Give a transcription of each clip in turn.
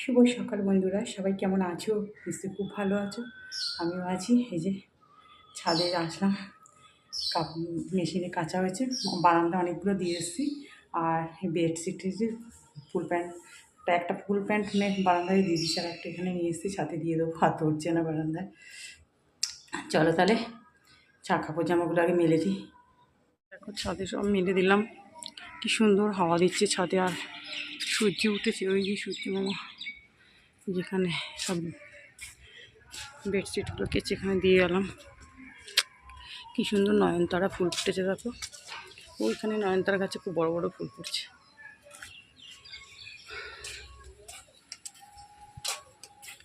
শুভ সকাল বন্ধুরা, সবাই কেমন আছো? নিশ্চয়ই খুব ভালো আছো। আমিও আছি, এই যে ছাদে আসলাম। কাপ মেশিনে কাঁচা হয়েছে বারান্দা অনেকগুলো দিয়ে এসেছি। আর বেডশিট ফুল প্যান্টটা একটা ফুল প্যান্ট নে বারান্দায় দিয়ে দিচ্ছি আর একটা এখানে নিয়ে এসেছি, ছাদে দিয়ে দেবো, হাত উঠছে না বারান্দায়। চলো তাহলে, চা কাপড় জামাগুলো আগে মেলে দিই। দেখো, ছাদে সব মেলে দিলাম। কি সুন্দর হাওয়া দিচ্ছে ছাদে, আর সূর্য উঠেছে, ওই যে সূর্য মামা। যেখানে সব বেডশিটগুলো কেচে এখানে দিয়ে গেলাম কি সুন্দর নয়নতারা ফুল ফুটেছে, দেখো। ওইখানে নয়নতারা গাছে খুব বড় বড় ফুল ফুটছে।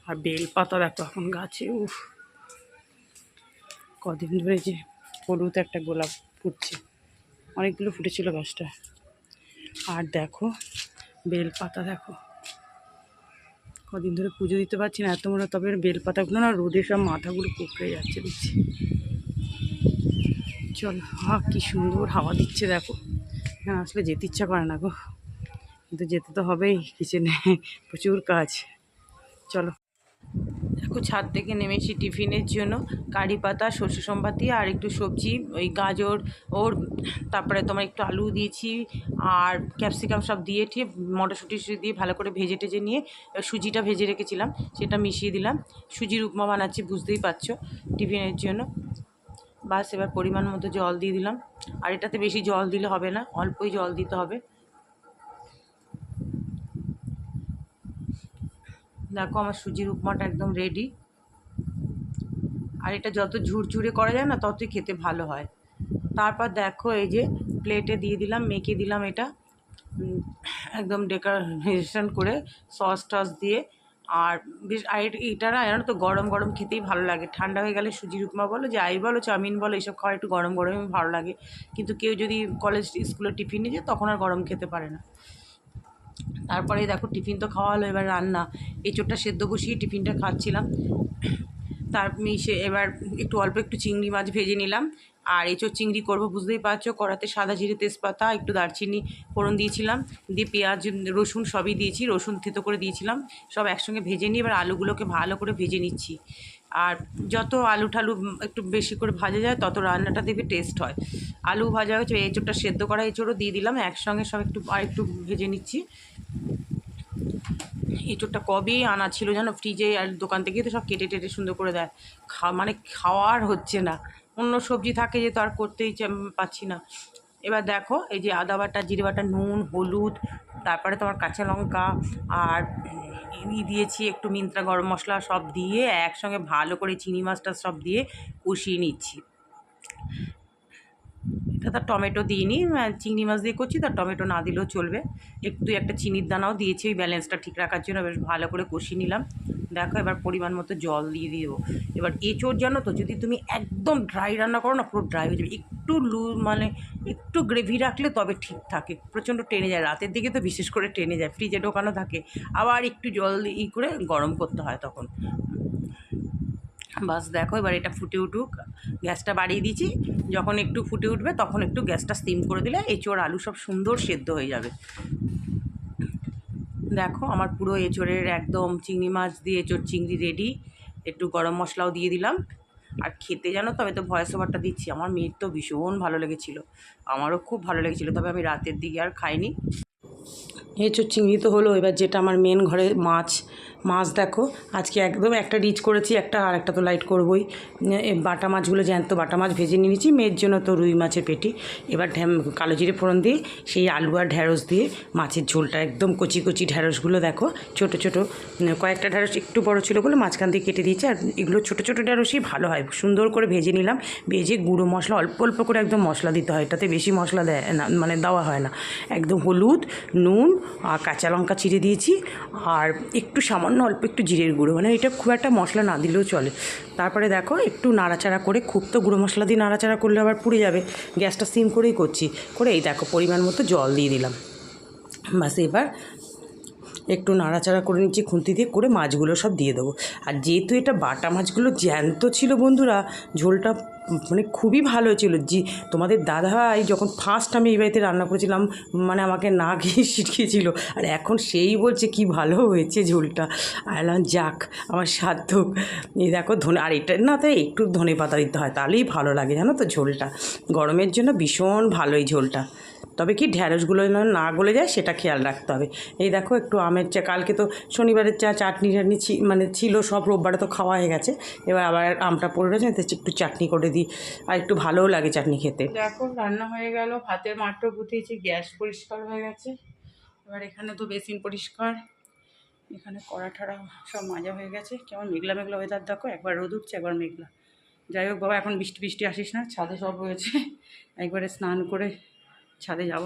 আর বেল পাতা দেখো এখন গাছে, উফ। কদিন ধরে যে হলুদ একটা গোলাপ ফুটছে। অনেকগুলো ফুটেছিল গাছটা। আর দেখো বেল পাতা দেখো। কদিন ধরে পুজো দিতে পারছি না, এত মনে তবে বেলপাতাগুলো না রোদে সব মাথাগুলো কুকড়ে যাচ্ছে দেখছি। চল হা কি সুন্দর হাওয়া দিচ্ছে দেখো। হ্যাঁ আসলে যেতে ইচ্ছা করে না গো। কিন্তু যেতে তো হবেই, কিচেনে প্রচুর কাজ। চলো। দেখো, ছাদ থেকে নেমেছি টিফিনের জন্য। কারি পাতা, সর্ষে সম্বাতি আর একটু সবজি, ওই গাজর, ওর তারপরে তোমার একটু আলু দিয়েছি আর ক্যাপসিকাম সব দিয়ে ঠিক মটরশুঁটি দিয়ে ভালো করে ভেজে টেজে নিয়ে সুজিটা ভেজে রেখেছিলাম, সেটা মিশিয়ে দিলাম। সুজির উপমা বানাচ্ছি, বুঝতেই পারছ টিফিনের জন্য। বাস এবার পরিমাণ মতো জল দিয়ে দিলাম। আর এটাতে বেশি জল দিলে হবে না, অল্পই জল দিতে হবে। দেখো আমার সুজির উপমাটা একদম রেডি আর এটা যত ঝুরঝুরে করা যায় না, ততই খেতে ভালো হয়। তারপর দেখো এই যে প্লেটে দিয়ে দিলাম, মেখে দিলাম এটা। একদম ডেকোরেশন করে সস টস দিয়ে। আর বেশ, আর এটা- না জানো তো, গরম গরম খেতেই ভালো লাগে। ঠান্ডা হয়ে গেলে সুজির উপমা বলো, যাই বলো, চাউমিন বলো এইসব খাওয়া একটু গরম গরমই ভালো লাগে। কিন্তু কেউ যদি কলেজ স্কুলে টিফিন নিয়ে যায়, তখন আর গরম খেতে পারে না। তারপরে দেখো টিফিন তো খাওয়া হলো, এবার রান্না। এঁচোড়টা সেদ্ধ বসিয়ে টিফিনটা খাচ্ছিলাম। তার মিশে এবার একটু অল্প একটু চিংড়ি মাছ ভেজে নিলাম। আর এঁচোড় চিংড়ি করব, বুঝতেই পারছ? কড়াতে সাদা জিরে তেজপাতা, একটু দারচিনি ফোড়ন দিয়েছিলাম। দিয়ে পেঁয়াজ, রসুন সবই দিয়েছি, রসুন থেতো করে দিয়েছিলাম। সব একসঙ্গে ভেজে নিয়ে এবার আলুগুলোকে ভালো করে ভেজে নিচ্ছি। আর যত আলু ঠালু একটু বেশি করে ভাজা যায়, তত রান্নাটা দেখবে টেস্ট হয়। আলু ভাজা হয়েছে এঁচোড়টা সেদ্ধ করা এঁচোড়ও দিয়ে দিলাম, একসঙ্গে সব একটু, আর একটু ভেজে নিচ্ছি। এঁচোড়টা কবে আনা ছিল জানো? ফ্রিজে আর দোকান থেকে তো সব কেটে টেটে সুন্দর করে দেয়। খা মানে খাওয়ার হচ্ছে না। অন্য সবজি থাকে যে তো আর করতেই পাচ্ছি না। এবার দেখো, এই যে আদা বাটা, জিরে বাটা, নুন, হলুদ, তারপরে তোমার কাঁচা লঙ্কা আর ই দিয়েছি, একটু মিন্ত্রা গরম মশলা সব দিয়ে, একসঙ্গে ভালো করে চিনি মাছটা সব দিয়ে কষিয়ে নিচ্ছি। এটা তার টমেটো দিইনি চিংড়ি মাছ দিয়ে করছি, তার টমেটো না দিলেও চলবে। একটু একটা চিনির দানাও দিয়েছি, ওই ব্যালেন্সটা ঠিক রাখার জন্য বেশ ভালো করে কষিয়ে নিলাম। দেখো, এবার পরিমাণ মতো জল দিয়ে দিও এবার এঁচোড় জানো তো, যদি তুমি একদম ড্রাই রান্না করো না, পুরো ড্রাই হয়ে যাবে। একটু লু মানে একটু গ্রেভি রাখলে তবে ঠিক থাকে। প্রচণ্ড টেনে যায়। রাতের দিকে তো বিশেষ করে টেনে যায় ফ্রিজে ঢোকানো থাকে। আবার একটু জল ই করে গরম করতে হয় তখন। বাস দেখো, এবার এটা ফুটে উঠুক। গ্যাসটা বাড়িয়ে দিয়েছি। যখন একটু ফুটে উঠবে, তখন একটু গ্যাসটা স্টিম করে দিলে এঁচোড় আলু সব সুন্দর সেদ্ধ হয়ে যাবে। দেখো, আমার পুরো এঁচোড়ের একদম চিংড়ি মাছ দিয়ে এঁচোড় চিংড়ি রেডি একটু গরম মশলাও দিয়ে দিলাম। আর খেতে জানো তো, আমি তো ভয়েস ওভারটা দিচ্ছি। আমার মেয়ের তো ভীষণ ভালো লেগেছিল। আমারও খুব ভালো লেগেছিলো, তবে আমি রাতের দিকে আর খাইনি। এঁচোর চিংড়ি তো হলো, এবার যেটা আমার মেন ঘরে মাছ মাছ দেখো। আজকে একদম একটা রিচ করেছি, একটা আর একটা তো লাইট করবই। বাটা মাছগুলো জ্যান্ত বাটা মাছ ভেজে নিয়ে নিয়েছি, মেয়ের জন্য তো রুই মাছের পেটি। এবার কালো জিরে ফোড়ন দিয়ে, সেই আলু আর ঢ্যাঁড়স দিয়ে মাছের ঝোলটা, একদম কচি কচি ঢ্যাঁড়সগুলো দেখো। ছোট ছোট কয়েকটা ঢ্যাঁড়স একটু বড় ছিল বলে মাঝখান দিয়ে কেটে দিয়েছি, আর এগুলো ছোট ছোট ঢ্যাঁড়সই ভালো হয়। সুন্দর করে ভেজে নিলাম, ভেজে গুঁড়ো মশলা, অল্প অল্প করে একদম মশলা দিতে হয়, এটাতে বেশি মশলা দেয় না মানে দেওয়া হয় না। একদম হলুদ, নুন আর কাঁচা লঙ্কা চিড়ে দিয়েছি, আর একটু সামান্য অল্প একটু জিরের গুঁড়ো। মানে এটা খুব একটা মশলা না দিলেও চলে। তারপরে দেখো একটু নাড়াচাড়া করে, খুব তো গুঁড়ো মশলা দিয়ে নাড়াচাড়া করলে আবার পুড়ে যাবে। গ্যাসটা সিম করেই করছি। করে এই দেখো পরিমাণ মতো জল দিয়ে দিলাম। বাস এবার একটু নাড়াচাড়া করে নিচ্ছি খুন্তি দিয়ে করে মাছগুলো সব দিয়ে দেবো। আর যেহেতু এটা বাটা মাছগুলো জ্যান্ত ছিল বন্ধুরা ঝোলটা মানে খুবই ভালো হয়েছিল জি তোমাদের দাদাভাই যখন ফার্স্ট আমি এই বাড়িতে রান্না করেছিলাম মানে আমাকে না খেয়ে শিখিয়েছিল। আর এখন সেই বলছে কি ভালো হয়েছে ঝোলটা। আর বললাম, যাক আমার সার্থক এই দেখো ধনে আর এটা না তাই একটু ধনে পাতা দিতে হয় তাহলেই ভালো লাগে জানো তো ঝোলটা। গরমের জন্য ভীষণ ভালো এই ঝোলটা। তবে কি ঢ্যাঁড়সগুলো যেন না গলে যায় সেটা খেয়াল রাখতে হবে। এই দেখো একটু আমের চা, কালকে তো শনিবারের চা, চাটনি টাটনি মানে ছিল, সব রোববারে তো খাওয়া হয়ে গেছে। এবার আবার আমটা পড়ে রয়েছে একটু চাটনি করে দিই। আর একটু ভালোও লাগে চাটনি খেতে। দেখো, রান্না হয়ে গেল, ভাতের মাঠটা গুটিয়েছি, গ্যাস পরিষ্কার হয়ে গেছে। এবার এখানে তো বেসিন পরিষ্কার। এখানে কড়া ঠাড়া সব মাজা হয়ে গেছে। কেমন মেঘলা মেঘলা ওয়েদার দেখো, একবার রোদ উঠছে, একবার মেঘলা। যাই হোক বাবা, এখন বৃষ্টি বৃষ্টি আসিস না, ছাদে সব রয়েছে। একবারে স্নান করে ছাদে যাব।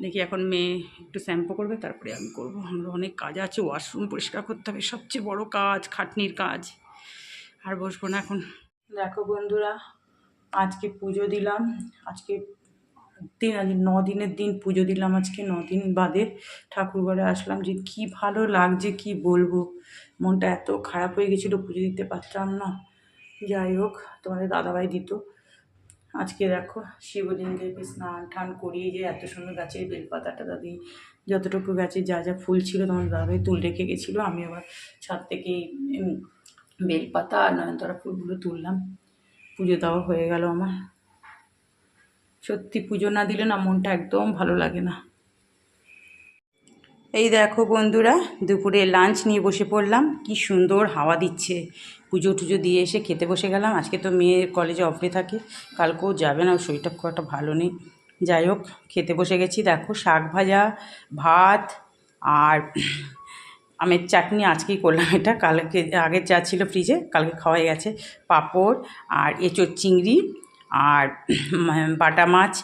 দেখি এখন মেয়ে একটু শ্যাম্পু করবে, তারপরে আমি করব। আমার অনেক কাজ আছে, ওয়াশরুম পরিষ্কার করতে হবে, সবচেয়ে বড় কাজ, খাটনির কাজ। আর বসবো না এখন। দেখো বন্ধুরা, আজকে পুজো দিলাম। আজকে দিন আজ ন দিনের দিন পুজো দিলাম আজকে, ন দিন বাদে ঠাকুরঘরে আসলাম যে কি ভালো লাগছে, কি বলব? মনটা এত খারাপ হয়ে গেছিল, পুজো দিতে পারতাম না। যাই হোক, তোমাদের দাদাভাই দিত। আজকে দেখো শিবলিঙ্গের স্নান টান করিয়ে যে এত সুন্দর গাছের বেলপাতাটা দাদি, যতটুকু গাছে যা যা ফুল ছিল তোমার দাদাই তুল রেখে গেছিল, আমি আবার ছাদ থেকে বেলপাতা আর নয়নতারা ফুলগুলো তুললাম। পুজো দেওয়া হয়ে গেল আমার। সত্যি পুজো না দিলে না মনটা একদম ভালো লাগে না। এই দেখো বন্ধুরা, দুপুরে লাঞ্চ নিয়ে বসে পড়লাম। কি সুন্দর হাওয়া দিচ্ছে। পুজো টুজো দিয়ে এসে খেতে বসে গেলাম। আজকে তো মেয়ের কলেজে অফে থাকে। কালকেও যাবে না শরীরটা খুব একটা ভালো নেই। যাই হোক, খেতে বসে গেছি। দেখো শাক ভাজা, ভাত আর আমের চাটনি আজকেই করলাম এটা। কালকে, আগের যা ছিল ফ্রিজে কালকে খাওয়াই গেছে। পাঁপড় আর এঁচোর চিংড়ি আর বাটা মাছ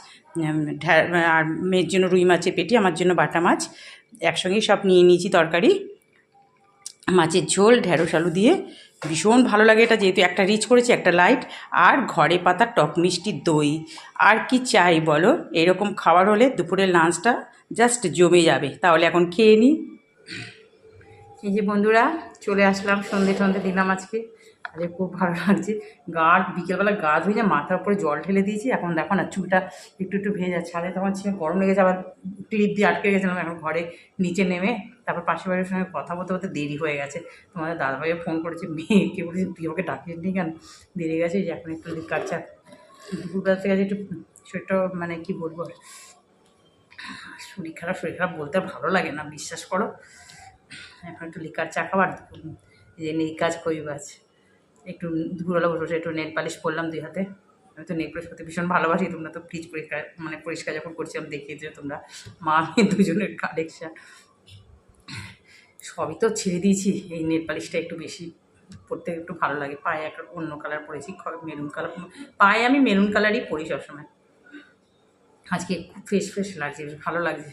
আর মেয়ের জন্য রুই মাছের পেটি, আমার জন্য বাটা মাছ। একসঙ্গেই সব নিয়ে নিয়েছি তরকারি। মাছের ঝোল, ঢেঁড়স, আলু দিয়ে। ভীষণ ভালো লাগে এটা যেহেতু একটা রিচ করেছি, একটা লাইট। আর ঘরে পাতা টক মিষ্টি দই। আর কি চাই বলো? এরকম খাবার হলে দুপুরের লাঞ্চটা জাস্ট জমে যাবে। তাহলে এখন খেয়ে নিই এই যে বন্ধুরা, চলে আসলাম সন্ধে সন্ধে দিলাম আজকে। আরে খুব ভালো লাগছে। গা বিকেলবেলা গা ধুয়ে যা মাথার উপরে জল ঢেলে দিয়েছি এখন দেখো না চুলটা একটু একটু ভেজা ছাদে তখন ছিল গরম লেগেছে আবার ক্লিপ দিয়ে আটকে গেছিলাম এখন ঘরে নিচে নেমে তারপর পাশের বাড়ির সঙ্গে কথা বলতে বলতে দেরি হয়ে গেছে। তোমাদের দাদাভাইও ফোন করেছে মেয়েকে বলেছি তুই আমাকে ডাকিস নি কেন? দেরি গেছে যে এখন একটু কাচ্চা দুপুরবেলা থেকে একটু শরীরটা মানে কি বলব? আর, শরীর খারাপ শরীর খারাপ বলতে আর ভালো লাগে না বিশ্বাস করো। এখন একটু লিকার চা খাবার এই যে কাজ কই গাছ একটু দুপুরবেলা বসে বসে, একটু নেট পালিশ করলাম দুই হাতে। আমি তো নেট পালিশ করতে ভীষণ ভালোবাসি, তোমরা তো ফ্রিজ পরিষ্কার মানে পরিষ্কার যখন করছিলাম দেখিয়েছো তোমরা। মা, আমি দুজনের কালেকশান সবই তো ছেড়ে দিয়েছি, এই নেট পালিশটা একটু বেশি। পরতে একটু ভালো লাগে, পায়ে একটা অন্য কালার পরেছি মেরুন কালার পায়ে আমি মেরুন কালারই পরি সবসময়। আজকে খুব ফ্রেশ ফ্রেশ লাগছে, বেশ ভালো লাগছে।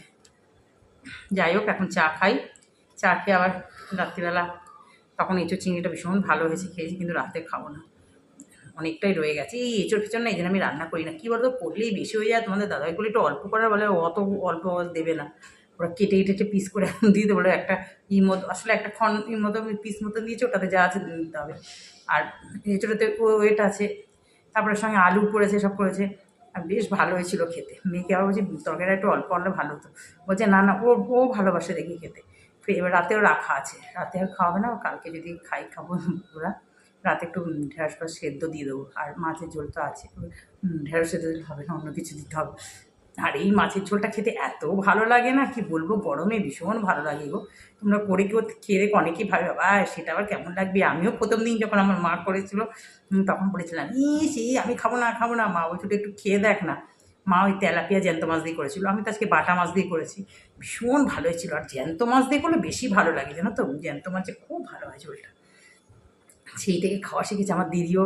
যাই হোক, এখন চা খাই। চা খেয়ে আবার রাত্রিবেলা তখন এঁচোর চিংড়িটা ভীষণ ভালো হয়েছে, খেয়েছি কিন্তু রাতে খাব না। অনেকটাই রয়ে গেছে। এই এঁচোর ফেচোর না, এই আমি রান্না করি না। কী বলতো, করলেই বেশি হয়ে যায়। তোমাদের দাদাই বলে একটু অল্প করার বলে অত অল্প দেবে না। ওরা কেটে কেটে পিস করে দিয়ে দেবো। বলে একটা ই মতো, আসলে একটা খন ই মতো পিস মতো দিয়েছে, ওটাতে যা আছে দিতে হবে। আর এঁচোড়াতে ওয়েট আছে, তারপরে সঙ্গে আলু করেছে সব করেছে আর বেশ ভালো হয়েছিল খেতে। মেয়েকে আবার বলছি তরকারিটা একটু অল্প আনলে ভালো হতো। বলছে, না না, ও ও ভালোবাসে দেখি খেতে। এবার রাতেও রাখা আছে। রাতে আর খাওয়াবে না, কালকে যদি খাই খাব ওরা। রাতে একটু ঢেঁড়স ফেঁড়স সেদ্ধ দিয়ে দেবো। আর মাছের ঝোল তো আছে। ঢেঁড়স সেদ্ধ দিলে হবে না, অন্য কিছু দিতে হবে। আর এই মাছের ঝোলটা খেতে এত ভালো লাগে না, কি বলব? গরমে ভীষণ ভালো লাগে গো। তোমরা করে কেউ খেয়ে অনেকেই ভাবে, বাবা, সেটা আবার কেমন লাগবে? আমিও প্রথম দিন যখন আমার মা করেছিল তখন বলেছিলাম ই সেই আমি খাব না খাব না। মা বলছিল একটু খেয়ে দেখ না। মা ওই তেলাপিয়া জ্যান্ত মাছ দিয়ে করেছিল। আমি তো আজকে বাটা মাছ দিয়ে করেছি। ভীষণ ভালো হয়েছিল আর জ্যান্ত মাছ দিয়ে করলে বেশি ভালো লাগে জানো তো? জ্যান্ত মাছে খুব ভালো হয় ঝোলটা। সেই থেকে খাওয়া শিখেছি। আমার দিদিও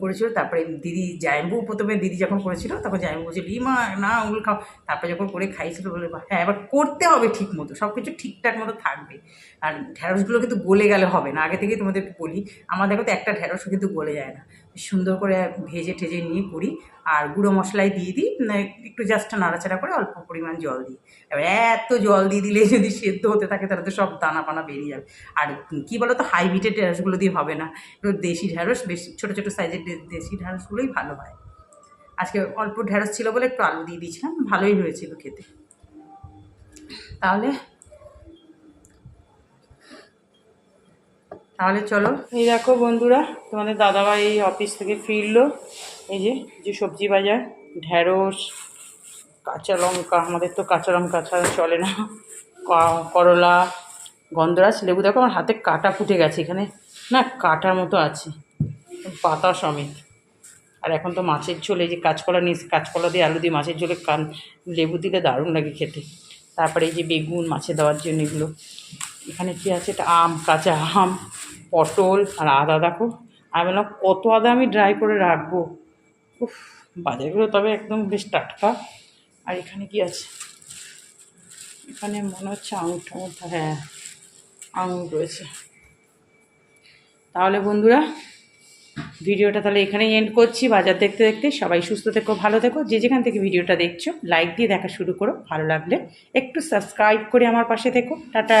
করেছিল। তারপরে দিদি জায়ম্বু প্রথমে দিদি যখন করেছিল তখন জায়ম্বু বলছিল মা না ওগুলো খাও। তারপরে যখন করে খাইছিল বলে "বাহ, হ্যাঁ এবার করতে হবে ঠিক মতো। সব কিছু ঠিকঠাক মতো থাকবে। আর ঢ্যাঁড়সগুলো কিন্তু গলে গেলে হবে না। আগে থেকেই তোমাদের বলি আমার দেখো তো একটা ঢ্যাঁড়সও কিন্তু গলে যায় না। সুন্দর করে ভেজে ঠেজে নিয়ে করি আর গুঁড়ো মশলাই দিয়ে দিই মানে একটু জাস্ট নাড়াচাড়া করে অল্প পরিমাণ জল দিই। এবার এত জল দিয়ে দিলে যদি সেদ্ধ হতে থাকে, তাহলে তো সব দানা পানা বেরিয়ে যাবে। আর কী বলো তো হাইব্রিডের ঢ্যাঁড়সগুলো দিয়ে হবে না। দেশি ঢ্যাঁড়স বেশ ছোটো ছোটো সাইজের দেশি ঢ্যাঁড়সগুলোই ভালো হয়। আজকে অল্প ঢ্যাঁড়স ছিল বলে একটু আলু দিয়ে দিয়েছিলাম, ভালোই হয়েছিল খেতে। তাহলে তাহলে চলো। এই দেখো বন্ধুরা, তোমাদের দাদাভাই এই অফিস থেকে ফিরলো। এই যে যে সবজি বাজার ঢ্যাঁড়স কাঁচা লঙ্কা, আমাদের তো কাঁচা লঙ্কা ছাড়া চলে না। করলা, গন্ধরাজ, লেবু, দেখো আমার হাতে কাটা ফুটে গেছে এখানে। না, কাটার মতো আছে, পাতা সমেত। আর এখন তো মাছের ঝোল যে কাঁচকলা নিয়ে কাঁচকলা দিয়ে আলু দিয়ে মাছের ঝোলে কান, লেবু দিলে দারুণ লাগে খেতে। তারপরে এই যে বেগুন মাছে দেওয়ার জন্য এগুলো। এখানে কি আছে? এটা আম, কাঁচা আম, পটল আর আদা, দেখো। আমি বললাম, কত আদা আমি ড্রাই করে রাখব? উফ, বাজারগুলো তবে একদম বেশ টাটকা। আর এখানে কি আছে? এখানে মনে হচ্ছে আঙুর হ্যাঁ আঙুর রয়েছে। তাহলে বন্ধুরা, ভিডিওটা তাহলে এখানেই এন্ড করছি। বাজার দেখতে দেখতে সবাই সুস্থ থেকো, ভালো থেকো। যে যেখান থেকে ভিডিওটা দেখছ লাইক দিয়ে দেখা শুরু করো। ভালো লাগলে একটু সাবস্ক্রাইব করে আমার পাশে থেকো। টাটা!